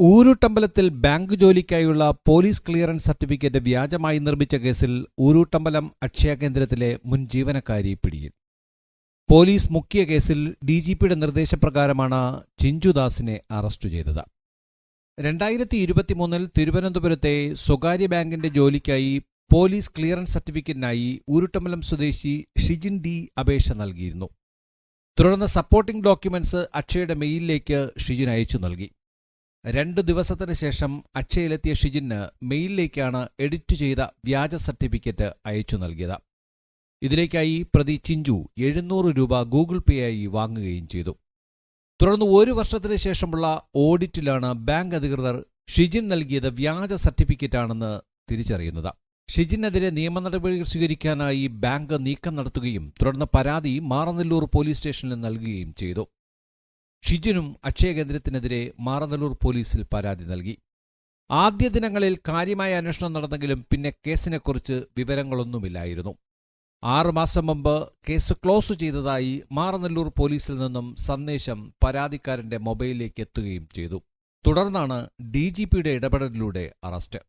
ഊരുട്ടമ്പലത്തിൽ bank ജോലിക്കായുള്ള police clearance certificate വ്യാജമായി നിർമ്മിച്ച കേസിൽ ഊരുട്ടമ്പലം അക്ഷയ കേന്ദ്രത്തിലെ മുൻ ജീവനക്കാരി പിടിയിൽ. പോലീസ് മുക്കിയ കേസിൽ ഡി ജി പിയുടെ നിർദ്ദേശപ്രകാരമാണ് ചിഞ്ചുദാസിനെ അറസ്റ്റ് ചെയ്തത്. രണ്ടായിരത്തി ഇരുപത്തിമൂന്നിൽ തിരുവനന്തപുരത്തെ സ്വകാര്യ ബാങ്കിന്റെ ജോലിക്കായി പോലീസ് ക്ലിയറൻസ് സർട്ടിഫിക്കറ്റിനായി ഊരുട്ടമ്പലം സ്വദേശി ഷിജിൻ ഡി അപേക്ഷ നൽകിയിരുന്നു. തുടർന്ന് സപ്പോർട്ടിംഗ് ഡോക്യുമെന്റ്സ് അക്ഷയുടെ മെയിലിലേക്ക് ഷിജിൻ അയച്ചു നൽകി. രണ്ട് ദിവസത്തിന് ശേഷം അക്ഷയയിലെത്തിയ ഷിജിന് മെയിലിലേക്കാണ് എഡിറ്റ് ചെയ്ത വ്യാജ സർട്ടിഫിക്കറ്റ് അയച്ചു നൽകിയത്. ഇതിലേക്കായി പ്രതി ചിഞ്ചു എഴുന്നൂറ് രൂപ ഗൂഗിൾ പേ ആയി വാങ്ങുകയും ചെയ്തു. തുടർന്ന് ഒരു വർഷത്തിന് ശേഷമുള്ള ഓഡിറ്റിലാണ് ബാങ്ക് അധികൃതർ ഷിജിൻ നൽകിയത് വ്യാജ സർട്ടിഫിക്കറ്റാണെന്ന് തിരിച്ചറിയുന്നത്. ഷിജിനെതിരെ നിയമ നടപടികൾ സ്വീകരിക്കാനായി ബാങ്ക് നീക്കം നടത്തുകയും തുടർന്ന് പരാതി മാറനെല്ലൂർ പോലീസ് സ്റ്റേഷനിൽ നൽകുകയും ചെയ്തു. ഷിജിനും അക്ഷയ കേന്ദ്രത്തിനെതിരെ മാറനല്ലൂർ പോലീസിൽ പരാതി നൽകി. ആദ്യ ദിനങ്ങളിൽ കാര്യമായ അന്വേഷണം നടന്നെങ്കിലും പിന്നെ കേസിനെക്കുറിച്ച് വിവരങ്ങളൊന്നുമില്ലായിരുന്നു. ആറുമാസം മുമ്പ് കേസ് ക്ലോസ് ചെയ്തതായി മാറനല്ലൂർ പോലീസിൽ നിന്നും സന്ദേശം പരാതിക്കാരന്റെ മൊബൈലിലേക്ക് എത്തുകയും ചെയ്തു. തുടർന്നാണ് ഡി ജി പിയുടെ ഇടപെടലിലൂടെ അറസ്റ്റ്.